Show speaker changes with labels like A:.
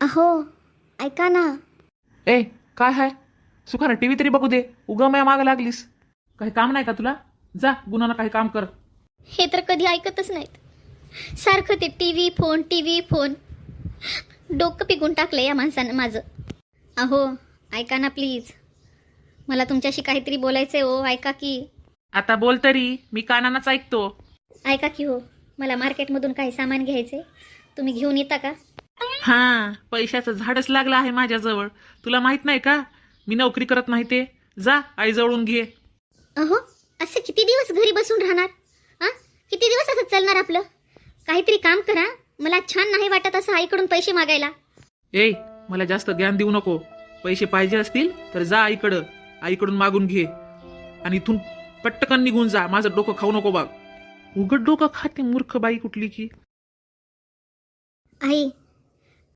A: अहो ऐका ना.
B: ए काय हाय? सुखानं टी व्ही तरी बघू दे. उगा माया मागं लागलीस. काही काम नाही का तुला? जा गुन्हा काही काम कर.
A: हे तर कधी ऐकतच नाहीत. सारखं ते T V phone T V phone. डोकं पिकून टाकलं या माणसानं माझं. अहो ऐका ना प्लीज. मला तुमच्याशी काहीतरी बोलायचं आहे हो ऐका की.
B: आता बोल तरी मी कानानाच ऐकतो.
A: ऐका की हो मला मार्केटमधून काही सामान घ्यायचे तुम्ही घेऊन येता का?
B: हा पैशाचं झाडच लागलं आहे माझ्याजवळ. तुला माहीत नाही का? मी नोकरी करत नाही ते. जा आई जवळून घे.
A: अहो असं किती दिवस घरी बसून राहणार? आ? किती दिवस असं चालणार आपलं? काहीतरी काम करा. मला छान नाही वाटत असं आईकडून पैसे मागायला.
B: ए मला जास्त ज्ञान देऊ नको. पैसे पाहिजे असतील तर जा आईकडं. आईकडून मागून घे. आणि इथून पटकन निघून जा. माझं डोकं खाऊ नको बाग उघड डोकं खाते मूर्ख बाई कुठली की.
A: आई